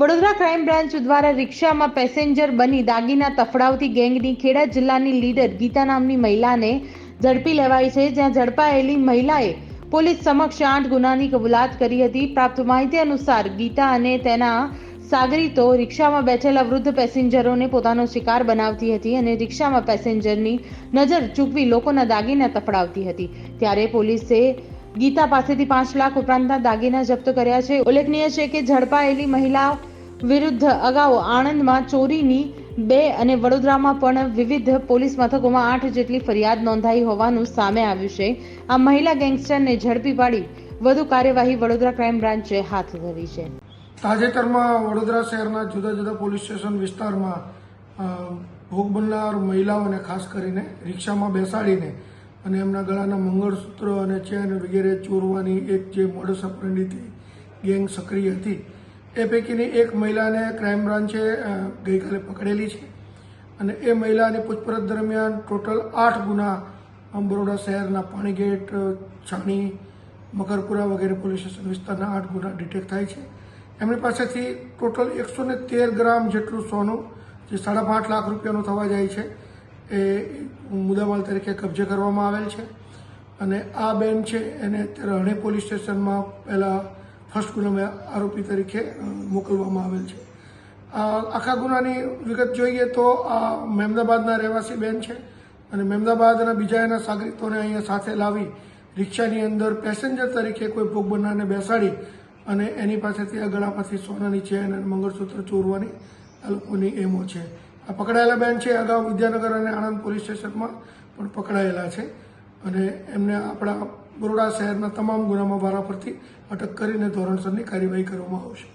Vadodara crime branch દ્વારા રિક્ષામાં passenger બની દાગીના તફડાવતી ગેંગની ખેડા જિલ્લાની લીડર ગીતા નામની મહિલાને ઝડપી લેવાઈ છે, જ્યાં ઝડપાયેલી મહિલાએ પોલીસ સમક્ષ આઠ ગુનાની કબૂલાત કરી હતી. પ્રાપ્ત માહિતી અનુસાર ગીતા અને તેના સાગરીતો રિક્ષામાં બેઠેલા વૃદ્ધ પેસેન્જરોને પોતાનો શિકાર બનાવતી હતી અને રિક્ષામાં પેસેન્જરની નજર ચૂકવી લોકોના દાગીના તફડાવતી હતી. ત્યારે પોલીસે ગીતા પાસેથી પાંચ લાખ ઉપરાંતના દાગીના જપ્ત કર્યા છે. ઉલ્લેખનીય છે કે ઝડપાયેલી મહિલા વિરુદ્ધ અગાઉ આણંદમાં ચોરીની બે અને વડોદરામાં પણ વિવિધ પોલીસ મથકોમાં આઠ જેટલી ફરિયાદ નોંધાઈ હોવાનું સામે આવ્યું છે. આ મહિલા ગેંગસ્ટરને ઝડપી પાડી વધુ કાર્યવાહી વડોદરા ક્રાઇમ બ્રાન્ચે હાથ ધરી છે. તાજેતરમાં વડોદરા શહેરના જુદા જુદા પોલીસ સ્ટેશન વિસ્તારમાં ભોગ બનનાર મહિલાઓને ખાસ કરીને રિક્ષામાં બેસાડીને અને એમના ગળાના મંગળસૂત્ર અને ચેન વગેરે ચોરવાની એક જે મોડસ અપરેન્ડીથી ગેંગ સક્રિય હતી, એ પૈકીની એક મહિલાને ક્રાઇમ બ્રાન્ચે ગઈકાલે પકડેલી છે. અને એ મહિલાની પૂછપરછ દરમિયાન ટોટલ આઠ ગુના બરોડા શહેરના પાણીગેટ છાણી, મકરપુરા વગેરે પોલીસ સ્ટેશન વિસ્તારના આઠ ગુના ડિટેક્ટ થાય છે. એમની પાસેથી ટોટલ એકસો ને તેર ગ્રામ જેટલું સોનું, જે સાડા પાંચ લાખ રૂપિયાનું થવા જાય છે એ મુદ્દામાલ તરીકે કબજે કરવામાં આવેલ છે. અને આ બેન છે, એને હણે પોલીસ સ્ટેશનમાં પહેલાં ફર્સ્ટ ગુનામાં આરોપી તરીકે મોકલવામાં આવેલ છે. આખા ગુનાની વિગત જોઈએ તો આ મહેમદાબાદના રહેવાસી બેન છે અને મહેમદાબાદના બીજા એના સાગરિતોને અહીંયા સાથે લાવી રિક્ષાની અંદર પેસેન્જર તરીકે કોઈ ભોગ બનારને બેસાડી અને એની પાસેથી આ ગળામાંથી સોનાની ચેન અને મંગળસૂત્ર ચોરવાની આ લોકોની એમો છે. આ પકડાયેલા બેન છે અગાઉ વિદ્યાનગર અને આણંદ પોલીસ સ્ટેશનમાં પણ પકડાયેલા છે અને એમને આપણા બરોડા શહેરના તમામ ગુનામાં વારાફરતી અટક કરીને ધોરણસરની કાર્યવાહી કરવામાં આવશે.